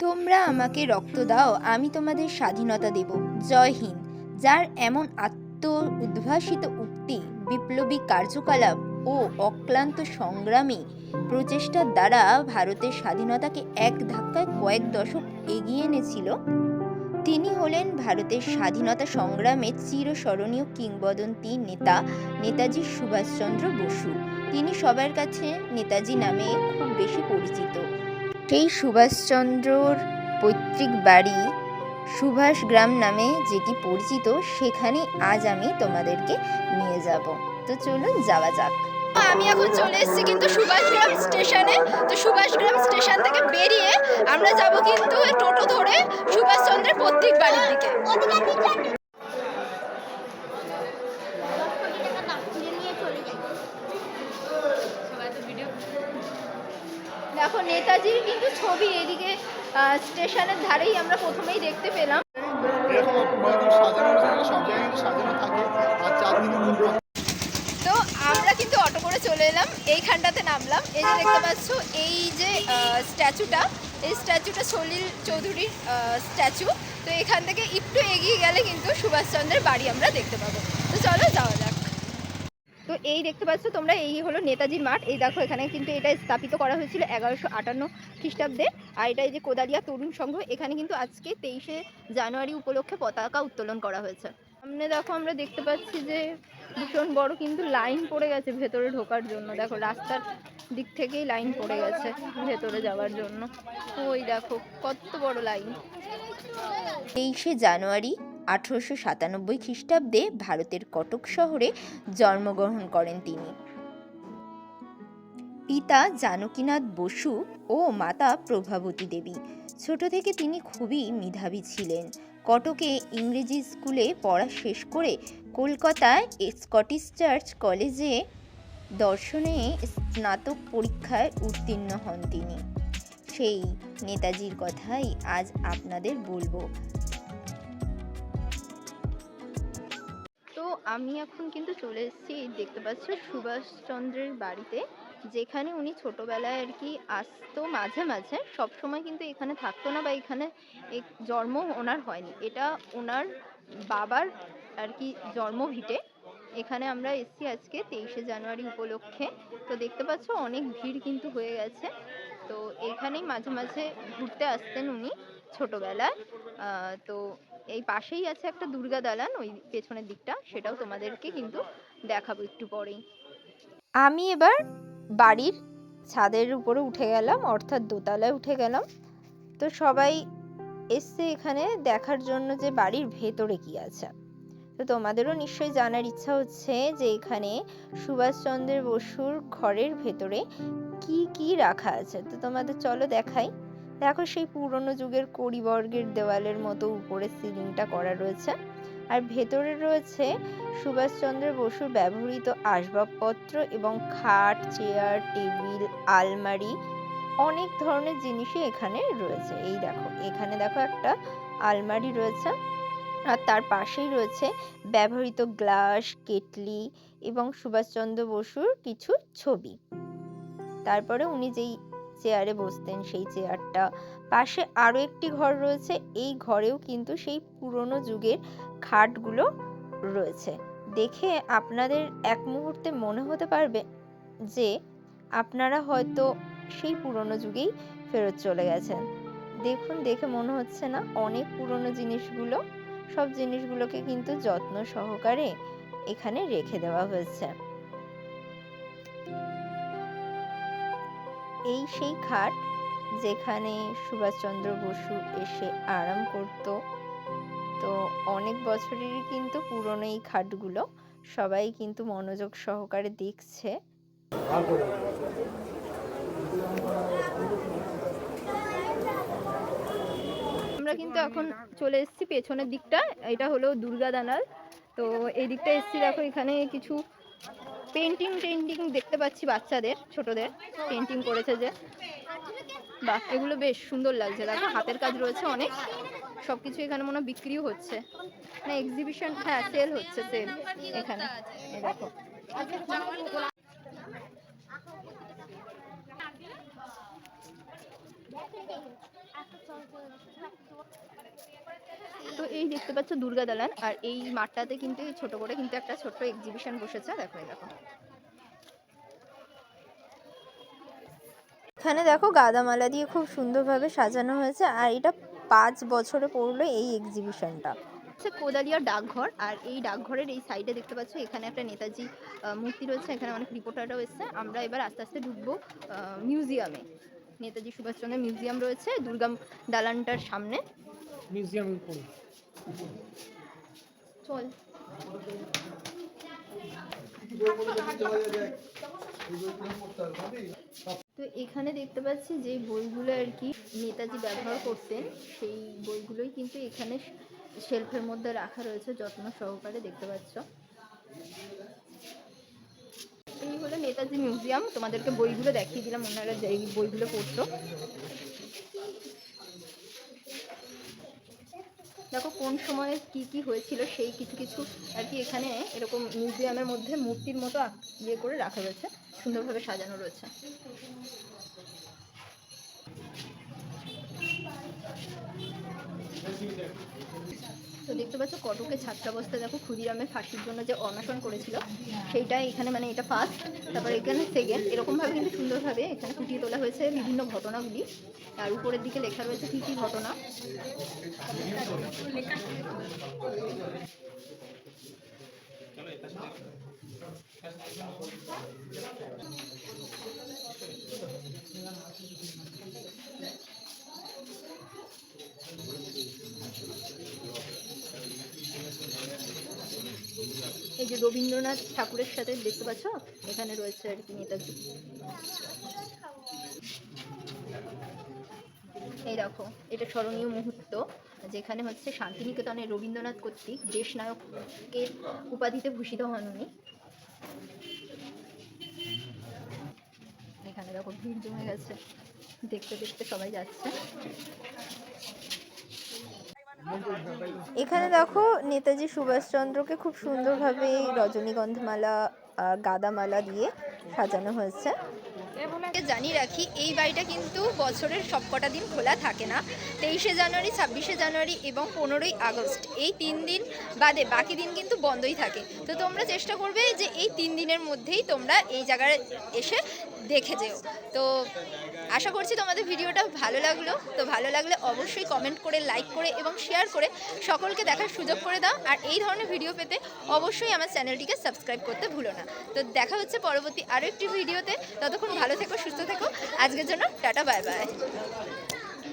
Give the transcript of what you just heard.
তোমরা আমাকে রক্ত দাও, আমি তোমাদের স্বাধীনতা দেব। জয় হিন্দ। যার এমন আত্ম উদ্ভাসিত উক্তি, বিপ্লবী কার্যকলাপ ও অক্লান্ত সংগ্রামী প্রচেষ্টার দ্বারা ভারতের স্বাধীনতাকে এক ধাক্কায় কয়েক দশক এগিয়ে এনেছিল, তিনি হলেন ভারতের স্বাধীনতা সংগ্রামে চিরস্মরণীয় কিংবদন্তি নেতা নেতাজি সুভাষচন্দ্র বসু। তিনি সবার কাছে নেতাজি নামে খুব বেশি পরিচিত। সেই সুভাষচন্দ্রর পৈতৃক বাড়ি। সুভাষ গ্রাম নামে যেটি পরিচিত, সেখানে আজ আমি তোমাদেরকে নিয়ে যাব। তো চলুন যাওয়া যাক। আমি এখন চলে এসেছি কিন্তু সুভাষগ্রাম স্টেশনে। তো সুভাষগ্রাম স্টেশন থেকে বেরিয়ে আমরা যাব কিন্তু টোটো ধরে সুভাষচন্দ্রের পৈতৃক বাড়ির দিকে। নেতাজির কিন্তু ছবি এদিকে স্টেশনের ধারেই আমরা প্রথমেই দেখতে পেলাম। তো আমরা কিন্তু অটো করে চলে এলাম এইখানটাতে নামলাম। এই যে দেখতে পাচ্ছ এই যে স্ট্যাচুটা এই স্ট্যাচুটা সলিল চৌধুরীর স্ট্যাচু। তো এখান থেকে একটু এগিয়ে গেলে কিন্তু সুভাষচন্দ্রের বাড়ি আমরা দেখতে পাবো। তো চলো যাওয়া যাক। তো এই দেখতে পাচ্ছ তোমরা, এই হলো নেতাজির মাঠ। এই দেখো, এখানে কিন্তু এটা স্থাপিত করা হয়েছিল এগারোশো আটান্ন খ্রিস্টাব্দে। আর এটা এই যে কোদালিয়া তরুণ সংঘ, এখানে কিন্তু আজকে তেইশে জানুয়ারি উপলক্ষে পতাকা উত্তোলন করা হয়েছে। সামনে দেখো, আমরা দেখতে পাচ্ছি যে ভীষণ বড় কিন্তু লাইন পড়ে গেছে ভেতরে ঢোকার জন্য। দেখো, রাস্তার দিক থেকেই লাইন পড়ে গেছে ভেতরে যাওয়ার জন্য। ওই দেখো, কত বড় লাইন। তেইশে জানুয়ারি আঠারোশো সাতানব্বই খ্রিস্টাব্দে ভারতের কটক শহরে জন্মগ্রহণ করেন তিনি। পিতা জানকীনাথ বসু ও মাতা প্রভাবতী দেবী। ছোট থেকে তিনি খুবই মেধাবী ছিলেন। কটকে ইংরেজি স্কুলে পড়া শেষ করে কলকাতায় স্কটিশ চার্চ কলেজে দর্শনে স্নাতক পরীক্ষায় উত্তীর্ণ হন তিনি। সেই নেতাজির কথাই আজ আপনাদের বলব। আমি এখন কিন্তু চলে এসেছি, দেখতে পাচ্ছ সুভাষচন্দ্রের বাড়িতে, যেখানে উনি ছোটবেলায় আর কি আসতো মাঝে মাঝে সব সময় কিন্তু এখানে থাকতো না বা এখানে জন্ম ওনার হয়নি। এটা ওনার বাবার আর কি জন্মভিটে। এখানে আমরা এসেছি আজকে তেইশে জানুয়ারি উপলক্ষে। তো দেখতে পাচ্ছ অনেক ভিড় কিন্তু হয়ে গেছে। তো এখানেই মাঝে মাঝে ঘুরতে আসতেন উনি ছোটবেলায়। তো এই পাশেই আছে একটা দুর্গা দালান, ওই পেছনের দিকটা, সেটাও তোমাদেরকে কিন্তু দেখাবো একটু পরেই। আমি এবার বাড়ির ছাদের উপরে উঠে গেলাম, অর্থাৎ দোতলায় উঠে গেলাম। তো সবাই এসছে এখানে দেখার জন্য যে বাড়ির ভেতরে কি আছে। তো তোমাদেরও নিশ্চয়ই জানার ইচ্ছা হচ্ছে যে এখানে সুভাষচন্দ্র বসুর ঘরের ভেতরে কি কি রাখা আছে। তো তোমাদের চলো দেখাই। দেখো সেই পুরনো যুগের কড়িবর্গের দেওয়ালের মতো উপরে সিলিংটা করা রয়েছে। আর ভেতরে রয়েছে সুভাষচন্দ্র বসুর ব্যবহৃত আসবাবপত্র এবং খাট, চেয়ার, টেবিল, আলমারি, অনেক ধরনের জিনিসই এখানে রয়েছে। এই দেখো, এখানে দেখো একটা আলমারি রয়েছে। আর তার পাশেই রয়েছে ব্যবহৃত গ্লাস, কেটলি এবং সুভাষচন্দ্র বসুর কিছু ছবি। তারপরে উনি যেই চেয়ারে বসতেন, সেই চেয়ারটা পাশে আরও একটি ঘর রয়েছে। এই ঘরেও কিন্তু সেই পুরনো যুগের খাটগুলো রয়েছে। দেখে আপনাদের এক মুহূর্তে মনে হতে পারবে যে, আপনারা হয়তো সেই পুরনো যুগেই ফেরত চলে গেছেন। দেখুন, দেখে মনে হচ্ছে না অনেক পুরনো জিনিসগুলো, সব জিনিসগুলোকে কিন্তু যত্ন সহকারে এখানে রেখে দেওয়া হয়েছে। এই সেই খাট যেখানে সুভাষচন্দ্র বসু এসে আরাম করত। তো অনেক বছরেরই কিন্তু পুরনো এই খাটগুলো। সবাই কিন্তু মনোযোগ সহকারে দেখছে। আমরা কিন্তু এখন চলে এসেছি পেছনের দিকটা। এটা হলো দুর্গা দানাল তো এই দিকটা এসেছি দেখো, এখানে কিছু পেন্টিং টেন্টিং দেখতে পাচ্ছি বাচ্চাদের, ছোটদের। পেন্টিং করেছে যে। বাহ, এগুলো বেশ সুন্দর লাগছে। দেখো, হাতের কাজ রয়েছে অনেক। সব কিছু এখানে মনে বিক্রিও হচ্ছে। না এক্সিবিশন হ্যাঁ সেল হচ্ছে সেল এখানে। দেখো। তো এই দেখতে পাচ্ছ দুর্গা দালান, আর এই মাঠটাতে কিন্তু ছোট করে কিন্তু একটা ছোট্ট এক্সিবিশন বসেছে। দেখো, এই এখানে দেখো গাদামালা দিয়ে খুব সুন্দরভাবে সাজানো হয়েছে আর এটা পাঁচ বছরে পড়ল এই এক্সিবিশনটা হচ্ছে কোদালিয়া ডাকঘর আর এই ডাকঘরের এই সাইডে দেখতে পাচ্ছ এখানে একটা নেতাজি মূর্তি রয়েছে এখানে অনেক রিপোর্টাররাও এসছে। আমরা এবার আস্তে আস্তে ঢুকবো মিউজিয়ামে নেতাজি সুভাষচন্দ্র মিউজিয়াম রয়েছে দুর্গাম দালানটার সামনে। মিউজিয়ামের উপরে চল। তো এখানে দেখতে পাচ্ছি যে বইগুলো আর কি নেতাজি ব্যবহার করতেন, সেই বইগুলোই কিন্তু এখানে শেলফের মধ্যে রাখা রয়েছে, যত্ন সহকারে দেখতে পাচ্ছ। এই হলো নেতাজি মিউজিয়াম, তোমাদেরকে বইগুলো দেখিয়ে দিলাম, ওনারা যে বইগুলো পড়তো। দেখো কোন সময়ে কি কি হয়েছিল, সেই কিছু কিছু আর কি এখানে এরকম মিউজিয়ামের মধ্যে মূর্তির মতো ইয়ে করে রাখা রয়েছে। সুন্দরভাবে সাজানো রয়েছে। তো দেখতে পাচ্ছ কটকে ছাত্রাবস্থা, দেখো ক্ষুদিরামের ফাঁসির জন্য যে অনশন করেছিল, সেইটা এখানে মানে এটা ফার্স্ট তারপর এখানে সেকেন্ড এরকমভাবে কিন্তু সুন্দরভাবে এখানে ফুটিয়ে তোলা হয়েছে বিভিন্ন ঘটনাগুলি। আর উপরের দিকে লেখা রয়েছে কী কী ঘটনা। এই যে রবীন্দ্রনাথ ঠাকুরের সাথে দেখতে পাচ্ছ? এখানে রয়েছে আর কি নেতাজি। এই দেখো, এটা স্মরণীয় মুহূর্ত, যেখানে হচ্ছে শান্তিনিকেতনে রবীন্দ্রনাথ কর্তৃক দেশ নায়কের উপাধিতে ভূষিত হন উনি। এখানে দেখো ভিড় জমে গেছে। দেখতে দেখতে সবাই যাচ্ছে। এখানে দেখো নেতাজি সুভাষচন্দ্রকে খুব সুন্দরভাবে রজনীগন্ধমালা গাদামালা দিয়ে সাজানো হয়েছে। আপনাকে জানিয়ে রাখি, এই বাড়িটা কিন্তু বছরের সবকটা দিন খোলা থাকে না। তেইশে জানুয়ারি, ছাব্বিশে জানুয়ারি এবং পনেরোই আগস্ট। এই তিন দিন বাদে বাকি দিন কিন্তু বন্ধই থাকে। তো তোমরা চেষ্টা করবে যে এই তিন দিনের মধ্যেই তোমরা এই জায়গায় এসে দেখে যেও। তো আশা করছি তোমাদের ভিডিওটা ভালো লাগল। তো ভালো লাগলে অবশ্যই কমেন্ট করে লাইক করে এবং শেয়ার করে সকলকে দেখার সুযোগ করে দাও। আর এই ধরনের ভিডিও পেতে অবশ্যই আমার চ্যানেলটিকে সাবস্ক্রাইব করতে ভুলো না। তো দেখা হচ্ছে পরবর্তী আরও একটি ভিডিওতে ততক্ষণ ভালো থেকো, সুস্থ থেকো। আজকের জন্য টাটা বাই বাই